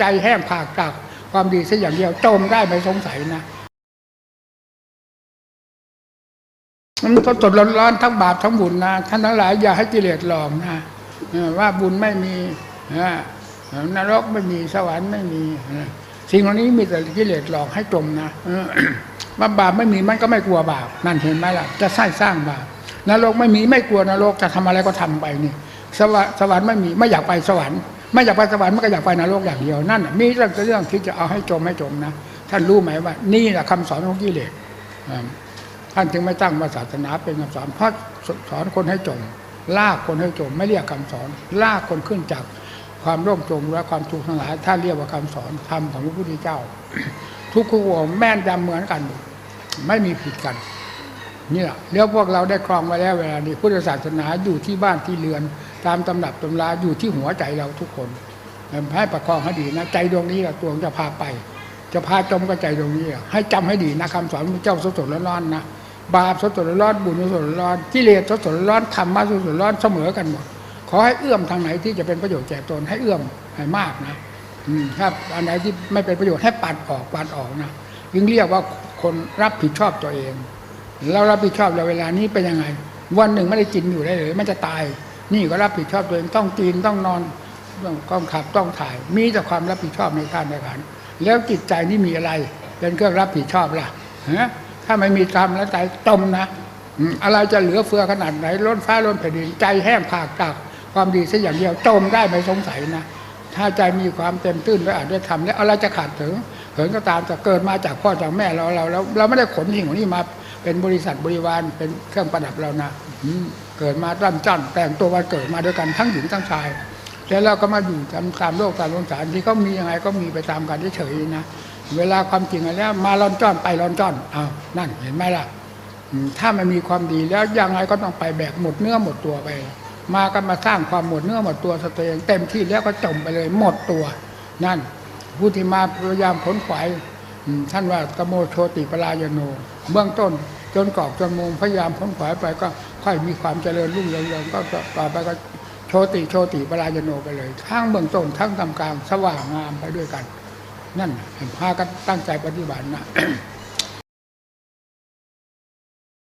ใจแห้งผากจากความดีสัอย่างเดียวจมได้ไม่สงสัยนะมันก็สดร้อนๆทั้งบาปทั้งบุญนะท่านทั้งหลายอย่าให้กิเลสหลอกนะว่าบุญไม่มีนะนรกไม่มีสวรรค์ไม่มีสิ่งเหล่านี้มีแต่กิเลสหลอกให้จมนะว่าบาปไม่มีมันก็ไม่กลัวบาปนั่นเห็นไหมล่ะ จะสร้างสร้างบาปนรกไม่มีไม่กลัวนรกจะทำอะไรก็ทำไปนี่สวรรค์สวรรค์ไม่มีไม่อยากไปสวรรค์ ไม่อยากไปสวรรค์มันก็อยากไปนรกอย่างเดียวนั่นมีเรื่องเรื่องที่จะเอาให้จมให้จมนะท่านรู้ไหมว่า นี่แหละคำสอนของกิเลสท่านจึงไม่ตั้งมาศาสนาเป็นคำสอนเพราะสอนคนให้จมลากคนให้จมไม่เรียกคำสอน ลากคนขึ้นจากความร่มจมและความทุกข์ทั้งหลายท่านเรียกว่าคำสอนธรรมของพระพุทธเจ้า ทุกคู่แม่นยำเหมือนกัน ไม่มีผิดกันนี่แหละแล้วพวกเราได้ครองมาแล้วเวลานี้พุทธศาสนาอยู่ที่บ้านที่เรือน ตามตำหนับตำราอยู่ที่หัวใจเราทุกคนให้ประคองให้ดีนะ ใจดวงนี้แหละตัวจะพาไป จะพาจมก็ใจตรงนี้อะให้จำให้ดีนะคำสอนพระเจ้าสดๆร้อนๆนะบาปสดๆร้อนบุญสดๆร้อนกิเลสสดๆร้อนธรรมะสดๆร้อนเสมอกันหมดขอให้เอื้อมทางไหนที่จะเป็นประโยชน์แก่ตนให้เอื้อมให้มากนะอืมถ้าอันไหนที่ไม่เป็นประโยชน์ให้ปัดออกปัดออกนะยิ่งเรียกว่าคนรับผิดชอบตัวเองเรารับผิดชอบเราเวลานี้เป็นยังไง วันหนึ่งไม่ได้กินอยู่ได้เลย มันจะตาย นี่ก็รับผิดชอบตัวเองต้องกินต้องนอนต้องต้องขับต้องถ่าย มีแต่ความรับผิดชอบในท่านในขันแล้วจิตใจนี่มีอะไร เป็นเครื่องรับผิดชอบล่ะฮะถ้าไม่มีกรรมแล้วใจจมนะอะไรจะเหลือเฟือขนาดไหนล้นฟ้าล้นแผ่นดินใจแห้งผากจากความดีสัอย่างเดียวจมได้ไม่สงสัยนะถ้าใจมีความเต็มตื้นด้วยอาจด้วยธรรมแล้วอะไรจะขาดถึงเหินก็ตามจะเกิดมาจากพ่อจากแม่เราเราเราเราไม่ได้ขนสิ่งเหล่านี้มา เป็นบริษัทบริวารเป็นเครื่องประดับเรานะอืเกิดมาร่ำจันแต่งตัววันเกิดมาด้วยกันทั้งหญิงทั้งชาย แล้วเราก็มาอยู่ตามตามโลกตามสงสารที่เขามียังไงก็มีไปตามกันเฉยๆนะเวลาความจริงแล้วมาลอนจ้อนไปลอนจ้อนอ้าวนั่นเห็นไหมล่ะถ้ามันมีความดีแล้วยังไงก็ต้องไปแบกหมดเนื้อหมดตัวไป มากันมาสร้างความหมดเนื้อหมดตัวสตัวเองเต็มที่แล้วก็จมไปเลยหมดตัว นั่นผู้ที่มาพยายามขนขวายท่านว่ากโมโชติปรายโน เบื้องต้น จนกรอบจนมุมพยายามพ้นขวายไปก็ค่อยมีความเจริญรุ่งเรืองก็ต่อไปก็โชติโชติปรายโนไปเลยทั้งเบื้องต้นทั้งทำกลางสว่างงามไปด้วยกัน นั่นเห็นพากันตั้งใจปฏิบัตินะ